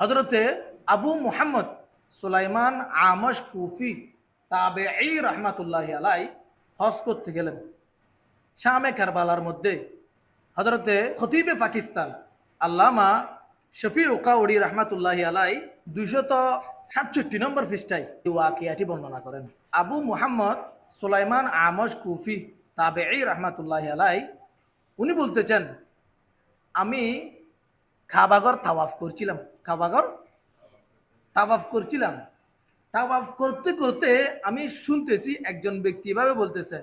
হজরতে আবু মুহাম্মদ সুলাইমান আমশ কুফি তাবে এই রহমাতুল্লাহ আলাই হজ করতে গেলেন। শামে কারবালার মধ্যে হজরতে খতিবে পাকিস্তান আল্লামা শফি উকাউড়ি রহমাতুল্লাহ আলাই দুইশত সাতষট্টি নম্বর পৃষ্ঠায় ওয়াকিয়াটি বর্ণনা করেন। আবু মুহাম্মদ সুলাইমান আমশ কুফি তাবে এই রহমাতুল্লাহ আলাই উনি বলতেছেন আমি খাবাগর তাওয়াফ করছিলাম। খাবাগর তাওয়াফ করছিলাম। তাওয়াফ করতে করতে আমি শুনতেছি একজন ব্যক্তি এভাবে বলতেছে,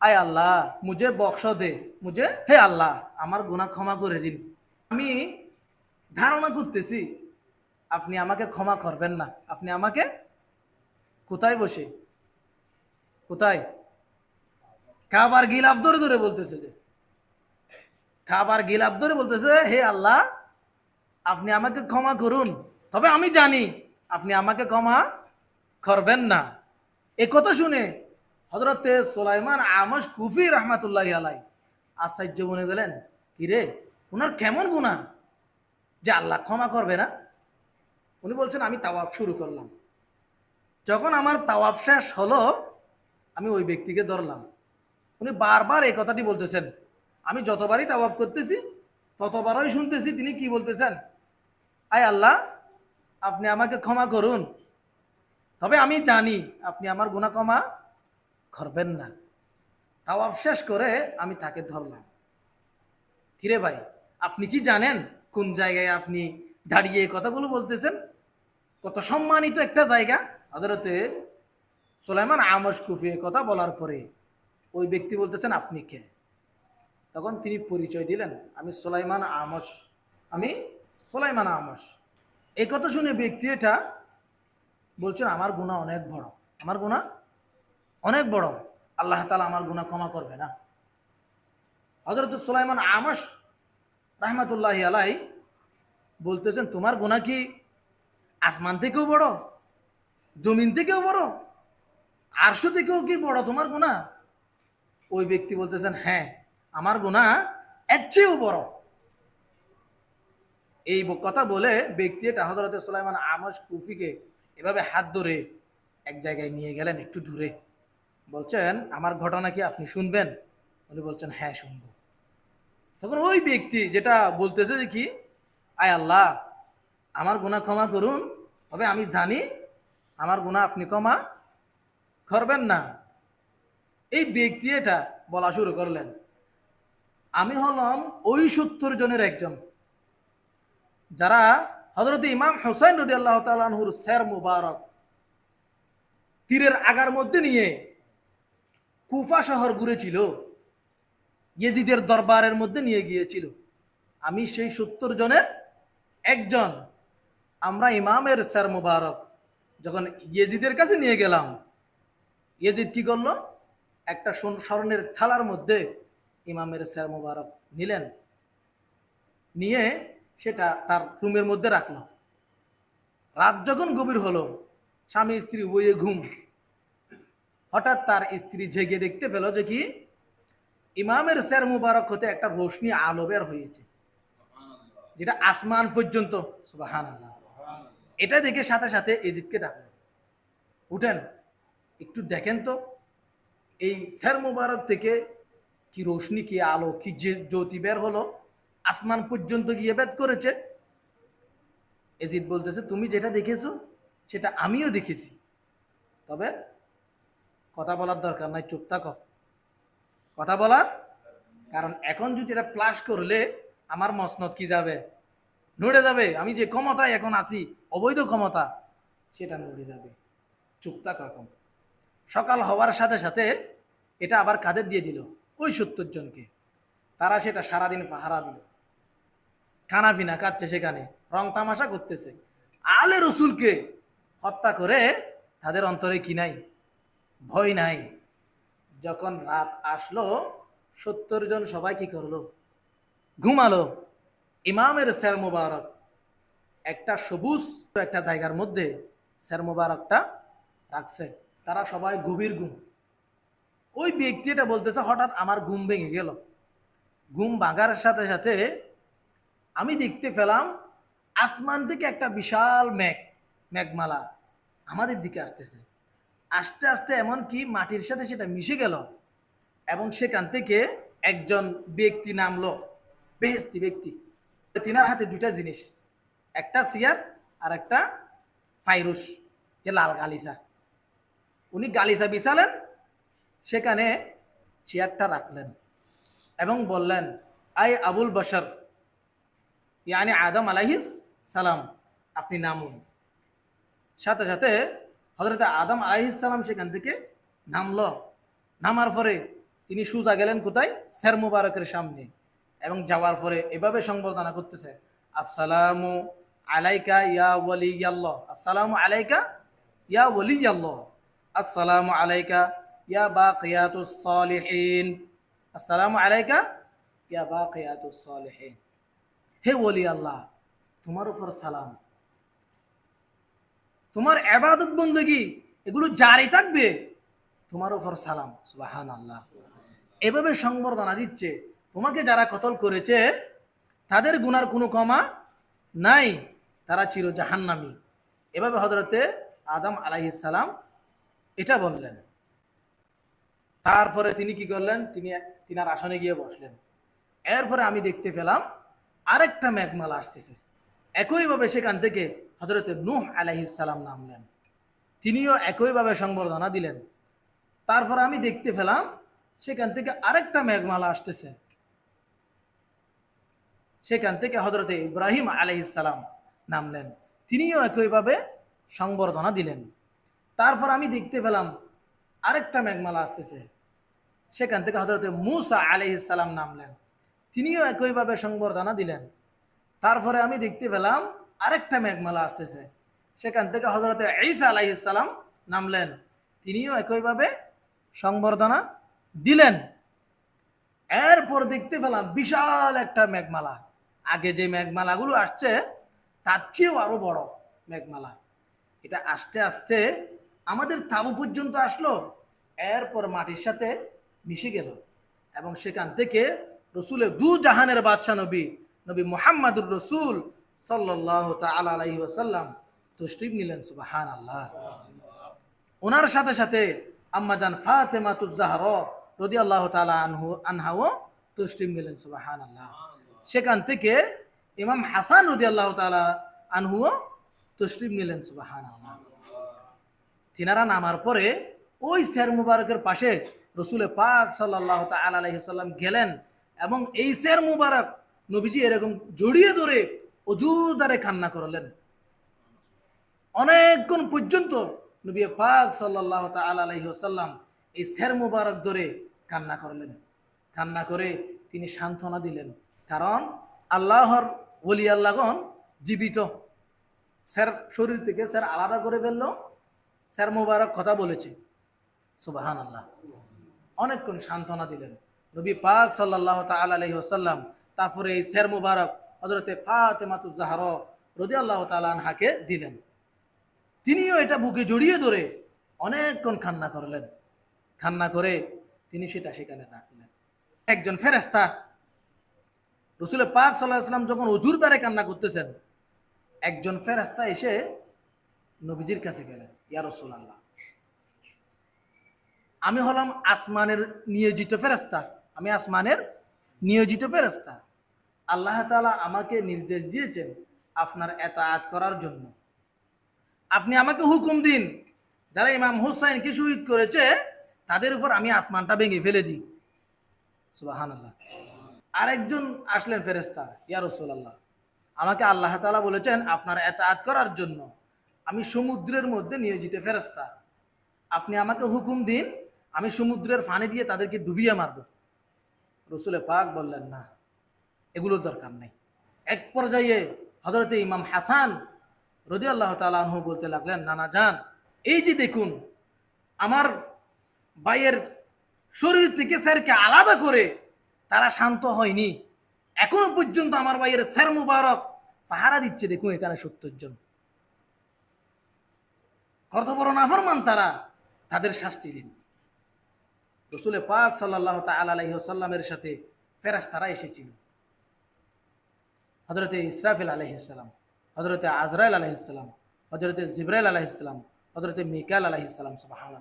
আয় আল্লাহ, মুঝে বক্স দে, মুঝে, হে আল্লাহ, আমার গোনা ক্ষমা করে দিন। আমি ধারণা করতেছি, আপনি আমাকে ক্ষমা করবেন না, আপনি আমাকে কোথায় বসে? কোথায়? খাবার গিলাফ ধরে ধরে বলতেছে যে খাবার গিলাফ ধরে বলতেছে, হে আল্লাহ আপনি আমাকে ক্ষমা করুন। তবে আমি জানি আপনি আমাকে ক্ষমা করবেন না। এ কথা শুনে হজরতে সোলাইমান আমস কুফি রহমাতুল্লাহ আলাই আশ্চর্য মনে গেলেন কিরে ওনার কেমন গুণা যে আল্লাহ ক্ষমা করবে না? উনি বলছেন, আমি তাওয়াব শুরু করলাম। যখন আমার তাওয়াব শেষ হলো, আমি ওই ব্যক্তিকে ধরলাম। উনি বারবার এই কথাটি বলতেছেন। আমি যতবারই তাওয়াব করতেছি, ততবারই শুনতেছি, তিনি কি বলতেছেন? আয় আল্লাহ, আপনি আমাকে ক্ষমা করুন। তবে আমি জানি আপনি আমার গুণা ক্ষমা করবেন না। তাও শেষ করে আমি তাকে ধরলাম। কিরে ভাই, আপনি কি জানেন কোন জায়গায় আপনি দাঁড়িয়ে কথাগুলো বলতেছেন? কত সম্মানিত একটা জায়গা। হজরতে সোলাইমান আমস কুফি কথা বলার পরে ওই ব্যক্তি বলতেছেন, আপনি কে? তখন তিনি পরিচয় দিলেন, আমি সোলাইমান আমস আমি সোলাইমান আমস এই কথা শুনে ব্যক্তি এটা বলছেন, আমার গুণা অনেক বড়। আমার গুণা অনেক বড়। আল্লাহ তালা আমার গুণা ক্ষমা করবে না। হজরত সোলাইমান আমস রাহমাতুল্লাহ আলাই বলতেছেন, তোমার গুণা কি আসমান থেকেও বড়? জমিন থেকেও বড়? আরশো থেকেও কি বড় তোমার গুণা ওই ব্যক্তি বলতেছেন হ্যাঁ আমার গুণা এর চেয়েও বড়। এই কথা বলে ব্যক্তি এটা হজরত সুলাইমান আমস কুফিকে এভাবে হাত ধরে এক জায়গায় নিয়ে গেলেন একটু দূরে। বলছেন, আমার ঘটনা কি আপনি শুনবেন? উনি বলছেন হ্যাঁ শুনব। তখন ওই ব্যক্তি যেটা বলতেছে যে কি, আয় আল্লাহ, আমার গুণা ক্ষমা করুন, তবে আমি জানি আমার গুণা আপনি ক্ষমা করবেন না। এই ব্যক্তি এটা বলা শুরু করলেন। আমি হলাম ওই সত্তর জনের একজন। যারা হজরত ইমাম হোসাইন রদি আল্লাহ তালহুর স্যার মুবারক তীরের আগার মধ্যে নিয়ে কুফা শহর ঘুরেছিল, ইয়েজিদের দরবারের মধ্যে নিয়ে গিয়েছিল। আমি সেই সত্তর জনের একজন, আমরা ইমামের স্যার মুবারক যখন ইয়েজিদের কাছে নিয়ে গেলাম, ইয়েজিদ কি করল? একটা স্বর্ণের থালার মধ্যে ইমামের স্যার মুবারক নিলেন। নিয়ে সেটা তার রুমের মধ্যে রাখল। রাত যখন গভীর হলো, স্বামী স্ত্রী উভয়ে ঘুম। হঠাৎ তার স্ত্রী জেগে দেখতে পেল যে কি, ইমামের স্যার মুবারক হতে একটা রোশনি আলো বের হয়েছে, যেটা আসমান পর্যন্ত এটা দেখে সাথে সাথে এজিদকে ডাকলো। উঠেন, একটু দেখেন তো, এই স্যার মুবারক থেকে কি রোশনি, কি আলো, কি জ্যোতি বের হলো? আসমান পর্যন্ত গিয়ে বেদ করেছে। এজিদ বলতেছে, তুমি যেটা দেখেছ, সেটা আমিও দেখেছি। তবে কথা বলার দরকার নাই, চুপ থাকো। কথা বলার কারণ এখন যদি এটা প্লাস করলে আমার মসনদ কি যাবে? নড়ে যাবে। আমি যে ক্ষমতায় এখন আছি, অবৈধ ক্ষমতা, সেটা নড়ে যাবে। চুপ থাকো এখন। সকাল হওয়ার সাথে সাথে এটা আবার কাদের দিয়ে দিল? ওই সত্তর জনকে। তারা সেটা সারাদিন পাহারা দিল। খানা পিনা খাচ্ছে সেখানে, রং তামাশা করতেছে। আলে রসুলকে হত্যা করে তাদের অন্তরে কি নাই? ভয় নাই। যখন রাত আসলো, সত্তর জন সবাই কি করল? ঘুমালো। ইমামের স্যার মুবারক, একটা সবুজ একটা জায়গার মধ্যে স্যার মুবারকটা রাখছে। তারা সবাই গভীর ঘুম। ওই ব্যক্তিটা বলতেছে, হঠাৎ আমার ঘুম ভেঙে গেল। ঘুম ভাঙার সাথে সাথে আমি দেখতে পেলাম আসমান থেকে একটা বিশাল মেঘ, মেঘমালা আমাদের দিকে আসতেছে। আস্তে আস্তে এমন কি মাটির সাথে সেটা মিশে গেল এবং সেখান থেকে একজন ব্যক্তি নামলো বেহেস্তি ব্যক্তি। তিনার হাতে দুইটা জিনিস, একটা সিয়ার আর একটা ফাইরুস যে লাল গালিসা উনি গালিসা বিছালেন, সেখানে চেয়ারটা রাখলেন এবং বললেন আই আবুল বশর ইয়ানি আদম আলাইহিস সালাম আপনি নামুন সাথে সাথে হজরত আদম আলাইহিস সালাম সেখান থেকে নামল নামার পরে তিনি সুজা গেলেন কোথায় স্যার মুবারকের সামনে এবং যাওয়ার পরে এভাবে সংবর্ধনা করতেছে আসসালামু আলাইকা ইয়া ওয়ালি আল্লাহ আসসালামু আলাইকা ইয়া ওয়ালি আল্লাহ আসসালামু আলাইকা ইয়া বাকিয়াতুস সালিহিন আসসালামু আলাইকা ইয়া বাকিয়াতুস সালিহিন হে ওলি আল্লাহ, তোমার উপর সালাম। তোমার আবাদত বন্দগি এগুলো জারি থাকবে, তোমার উপর সালাম সুবাহান আল্লাহ এভাবে সংবর্ধনা দিচ্ছে, তোমাকে যারা কতল করেছে, তাদের গুনার কোনো ক্ষমা নাই, তারা চির জাহান্নামি এভাবে হজরতে আদম আলাইসালাম এটা বললেন। তারপরে তিনি কি করলেন? তিনি তিনার আসনে গিয়ে বসলেন। এরপরে আমি দেখতে পেলাম আরেকটা মেঘমালা আসতেছে। একইভাবে সেখান থেকে হজরতে নূহ আলাইসালাম নামলেন। তিনিও একইভাবে সংবর্ধনা দিলেন। তারপর আমি দেখতে পেলাম, সেখান থেকে আরেকটা মেঘমালা আসতেছে। সেখান থেকে হজরতে ইব্রাহিম আলাইসালাম নামলেন। তিনিও একইভাবে সংবর্ধনা দিলেন। তারপর আমি দেখতে পেলাম, আরেকটা মেঘমালা আসতেছে। সেখান থেকে হজরতে মুসা আলাইসালাম নামলেন। তিনিও একইভাবে সংবর্ধনা দিলেন। তারপরে আমি দেখতে পেলাম আরেকটা মেঘমালা আসতেছে। সেখান থেকে হজরতে ঈসা আলাইসালাম নামলেন। তিনিও একইভাবে সংবর্ধনা দিলেন। এরপর দেখতে পেলাম বিশাল একটা মেঘমালা। আগে যে মেঘমালাগুলো আসছে, তার চেয়েও আরও বড় মেঘমালা। এটা আস্তে আস্তে আমাদের তাবু পর্যন্ত আসলো। এরপর মাটির সাথে মিশে গেল এবং সেখান থেকে রসুলের দু জাহানের বাদশাহ নবী নবী মোহাম্মদুর রসুল সাল্লাহ তালা আলহি ওসাল্লাম নিলেন সুবাহান আল্লাহ ওনার সাথে সাথে আম্মাজান ফাতেমা তুজাহর রদি আল্লাহ তালা আনহু, আনহাও তসলিম নিলেন সুবাহান আল্লাহ সেখান থেকে ইমাম হাসান রদি আল্লাহ তালা আনহুও তসলিম নিলেন সুবাহান আল্লাহ তিনারা নামার পরে ওই শের মুবারকের পাশে রসুলে পাক সাল্লাহ তালাম গেলেন। এবং এই শের মুবারক নবীজি এরকম জড়িয়ে ধরে অজুদারে কান্না করলেন। অনেকক্ষণ পর্যন্ত নবী পাক সাল্লাহ তালাম এই শের মুবারক ধরে কান্না করলেন। কান্না করে তিনি সান্ত্বনা দিলেন। কারণ আল্লাহর ওলি আল্লাহগণ জীবিত। স্যার শরীর থেকে স্যার আলাদা করে ফেলল। স্যার মুবারক কথা বলেছে। সুবাহান আল্লাহ অনেকক্ষণ সান্ত্বনা দিলেন। নবী পাক সাল্লাহ তালাহি ওসাল্লাম তারপরে এই স্যার মুবারক হজরতে ফাতেমাতুজাহর রদি আল্লাহ তালানহাকে দিলেন। তিনিও এটা বুকে জড়িয়ে ধরে অনেকক্ষণ খান্না করলেন। খান্না করে তিনি সেটা সেখানে রাখলেন। একজন ফেরেস্তা রসুল পাক সাল্লাহ যখন অজুর দ্বারে কান্না করতেছেন, একজন ফেরাস্তা এসে নবীজির কাছে গেলেন, ইয়া রসুল আল্লাহ আমি হলাম আসমানের নিয়োজিত ফেরেস্তা আমি আসমানের নিয়োজিত ফেরেস্তা আল্লাহ তালা আমাকে নির্দেশ দিয়েছেন আপনার এতায়াত করার জন্য। আপনি আমাকে হুকুম দিন, যারা ইমাম হুসাইন হুসাইনকে শহীদ করেছে, তাদের উপর আমি আসমানটা ভেঙে ফেলে দিই। সুবাহান আল্লাহ আরেকজন আসলেন ফেরেস্তা ইয়া রসুল্লাহ আমাকে আল্লাহ তালা বলেছেন আপনার এতায়াত করার জন্য। আমি সমুদ্রের মধ্যে নিয়োজিত ফেরেস্তা আপনি আমাকে হুকুম দিন, আমি সমুদ্রের ফানি দিয়ে তাদেরকে ডুবিয়ে মারব। রসুলে পাক বললেন, না, এগুলোর দরকার নেই। এক পর্যায়ে হজরতে ইমাম হাসান রদি আল্লাহ তালু বলতে লাগলেন, নানা যান এই যে দেখুন, আমার বাইয়ের শরীর থেকে স্যারকে আলাদা করে তারা শান্ত হয়নি। এখনও পর্যন্ত আমার বাইয়ের স্যার মুবারক পাহারা দিচ্ছে, দেখুন এখানে সত্তর জন। বড় নাফরমান তারা, তাদের শাস্তি দিন। রসুলে পাক সাল্লাহ তালাইসাল্লামের সাথে ফেরাস তারা এসেছিল। হজরতে ইসরাফিল আলহিসাল্লাম হজরতে আজরাইল আলহিসাম হজরতে জিব্রাইল আলহিসাম হজরতে মিকাল আলহিসাম সুবাহান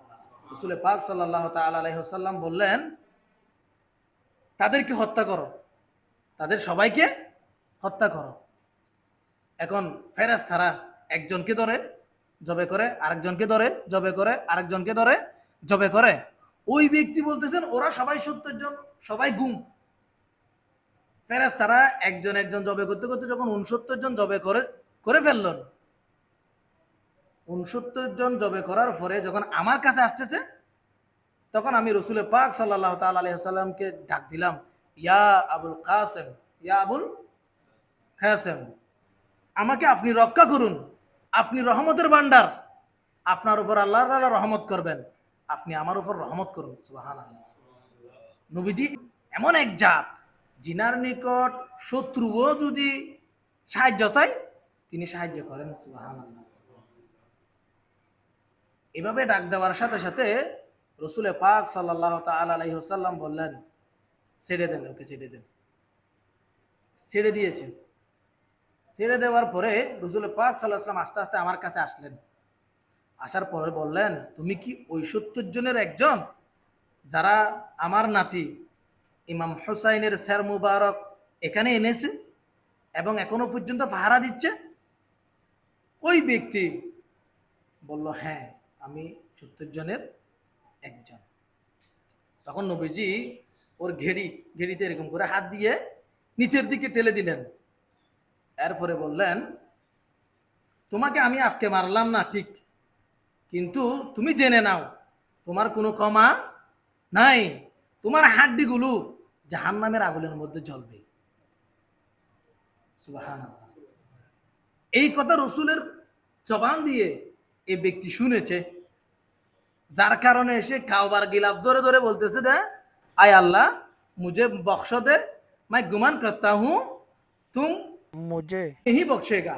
রসুল পাক সাল্লাহ তাল আলহিহাল্লাম বললেন, তাদেরকে হত্যা করো। তাদের সবাইকে হত্যা করো। এখন ফেরাজ ছাড়া একজনকে ধরে, জবে করে আরেকজনকে ধরে, জবে করে আরেকজনকে ধরে, জবে করে ওই ব্যক্তি বলতেছেন, ওরা সবাই সত্তর জন, সবাই গুম। ফেরাজ তারা একজন একজন জবে করতে করতে যখন উনসত্তর জন জবে করে করে ফেললেন। উনসত্তর জন জবে করার পরে যখন আমার কাছে আসতেছে, তখন আমি রসুলের পাক সাল্লাহ তাল আলহিহাল্লামকে ডাক দিলাম, ইয়া আবুল কাসেম, ইয়া আবুল কাসেম, আমাকে আপনি রক্ষা করুন, আপনি রহমতের ভান্ডার আপনার উপর আল্লাহ রহমত করবেন। আপনি আমার উপর রহমত করুন সুবাহান নবীজি এমন এক জাত, জিনার নিকট শত্রুও যদি সাহায্য চাই তিনি সাহায্য করেন সুবাহান এভাবে ডাক দেওয়ার সাথে সাথে রসুলে পাক সাল্লাহ তাল আলহিহসাল্লাম বললেন, ছেড়ে দেন, ওকে ছেড়ে দেন। ছেড়ে দিয়েছেন। ছেড়ে দেওয়ার পরে রসুল পাক সাল্লাহ সাল্লাম আস্তে আস্তে আমার কাছে আসলেন। আসার পরে বললেন, তুমি কি ওই সত্তর জনের একজন? যারা আমার নাতি, ইমাম হোসাইনের স্যার মুবারক এখানে এনেছে এবং এখনও পর্যন্ত পাহারা দিচ্ছে। ওই ব্যক্তি বলল হ্যাঁ আমি সত্তর জনের একজন। তখন নবীজি ওর ঘেড়ি, ঘেড়িতে এরকম করে হাত দিয়ে নিচের দিকে টেলে দিলেন। এরপরে বললেন, তোমাকে আমি আজকে মারলাম না, ঠিক? কিন্তু তুমি জেনে নাও তোমার কোনো ক্ষমা নাই। তোমার হাড্ডিগুলো জাহান নামের আগুনের মধ্যে জ্বলবে। এই কথা রসুলের জবান দিয়ে এ ব্যক্তি শুনেছে। যার কারণে এসে কাউবার গিলাফ ধরে ধরে বলতেছে দে আয় আল্লাহ মুজে বক্স দে মাই গুমান করতা হুঁ তুমি বক্সে গা বক্সেগা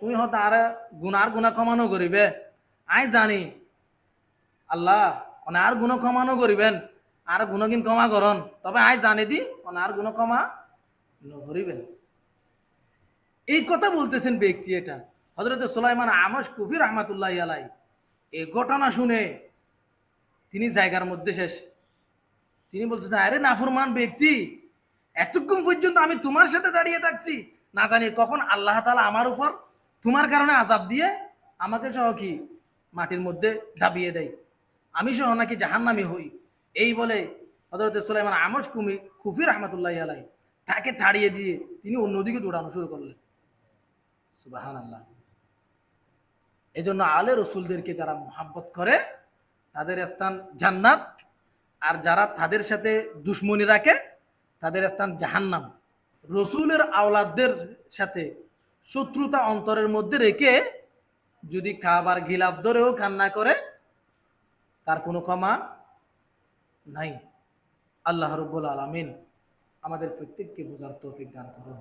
তুমি হতো আর গুনার গুনা কমানো করিবে আই জানি। আল্লাহ মানে আর গুণ কমানো করিবেন আর গুণগিন কমা করন তবে আই জানি দি মানে আর গুণ কমা করিবেন এই কথা বলতেছেন ব্যক্তি এটা হজরত সুলাইমান আমস কুফি রহমাতুল্লাহ আলাই এই ঘটনা শুনে তিনি জায়গার মধ্যে শেষ। তিনি বলতেছেন আরে নাফরমান ব্যক্তি, এতক্ষণ পর্যন্ত আমি তোমার সাথে দাঁড়িয়ে থাকছি। না জানি কখন আল্লাহ তালা আমার উপর তোমার কারণে আজাব দিয়ে আমাকে সহ কি মাটির মধ্যে দাবিয়ে দেয়। আমি সহ নাকি জাহান্নামি হই। এই বলে হজরত সুলাইমান আমস কুমি খুফি রহমতুল্লাহ আলাই তাকে তাড়িয়ে দিয়ে তিনি অন্যদিকে দৌড়ানো শুরু করলেন। সুবাহান আল্লাহ এই জন্য আলে রসুলদেরকে যারা মোহাব্বত করে, তাদের স্থান জান্নাত। আর যারা তাদের সাথে দুশ্মনী রাখে, তাদের স্থান জাহান্নাম। রসুলের আওলাদদের সাথে শত্রুতা অন্তরের মধ্যে রেখে যদি কাবার গিলাফ ধরেও কান্না করে, তার কোনো ক্ষমা নাই। আল্লাহ রব্বুল আলমিন আমাদের প্রত্যেককে বোঝার তৌফিক দান করুন।